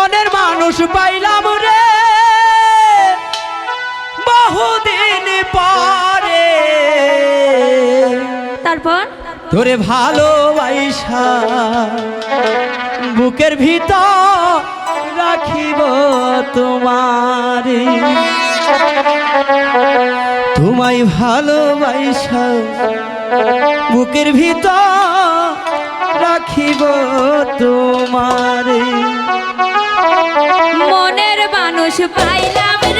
মনের মানুষ পাইলাম রে। বহুদিন পরে। তারপর? তোরে ভালোবাসা বুকের ভিতর রাখিব তোমার। তোমায় ভালোবাসা বুকের ভিতর রাখিব তোমারে। মনের মানুষ পাইলাম রে।